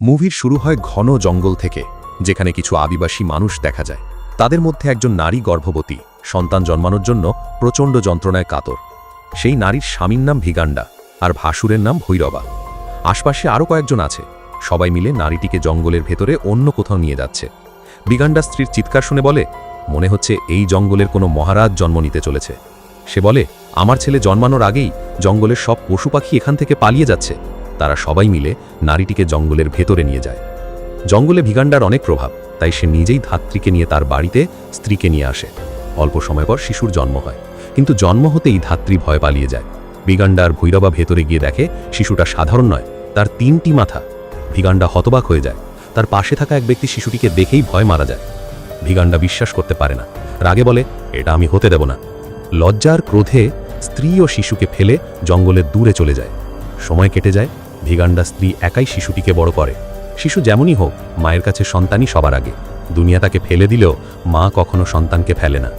মুভির শুরু হয় ঘন জঙ্গল থেকে, যেখানে কিছু আদিবাসী মানুষ দেখা যায়। তাদের মধ্যে একজন নারী গর্ভবতী, সন্তান জন্মানোর জন্য প্রচণ্ড যন্ত্রণায় কাতর। সেই নারীর স্বামীর নাম ভিগান্ডা আর ভাসুরের নাম ভৈরবা। আশপাশে আরও কয়েকজন আছে। সবাই মিলে নারীটিকে জঙ্গলের ভেতরে অন্য কোথাও নিয়ে যাচ্ছে। বিগান্ডা স্ত্রীর চিৎকার শুনে বলে, মনে হচ্ছে এই জঙ্গলের কোনো মহারাজ জন্ম নিতে চলেছে। সে বলে, আমার ছেলে জন্মানোর আগেই জঙ্গলের সব পশু পাখি এখান থেকে পালিয়ে যাচ্ছে। তারা সবাই মিলে নারীটিকে জঙ্গলের ভেতরে নিয়ে যায়। জঙ্গলে ভিগান্ডার অনেক প্রভাব, তাই সে নিজেই ধাত্রীকে নিয়ে তার বাড়িতে স্ত্রীকে নিয়ে আসে। অল্প সময় পর শিশুর জন্ম হয়, কিন্তু জন্ম হতেই ধাত্রী ভয় পালিয়ে যায়। ভিগান্ডার ভৈরবা ভেতরে গিয়ে দেখে শিশুটা সাধারণ নয়, তার তিনটি মাথা। ভিগান্ডা হতবাক হয়ে যায়, তার পাশে থাকা এক ব্যক্তি শিশুটিকে দেখেই ভয় মারা যায়। ভিগান্ডা বিশ্বাস করতে পারে না, রাগে বলে, এটা আমি হতে দেব না। লজ্জার ক্রোধে স্ত্রী ও শিশুকে ফেলে জঙ্গলের দূরে চলে যায়। সময় কেটে যায় ভিগান্ডা স্ত্রী একাই শিশুটিকে বড় করে। শিশু যেমনই হোক, মায়ের কাছে সন্তানই সবার আগে। দুনিয়া তাকে ফেলে দিলেও মা কখনো সন্তানকে ফেলে না।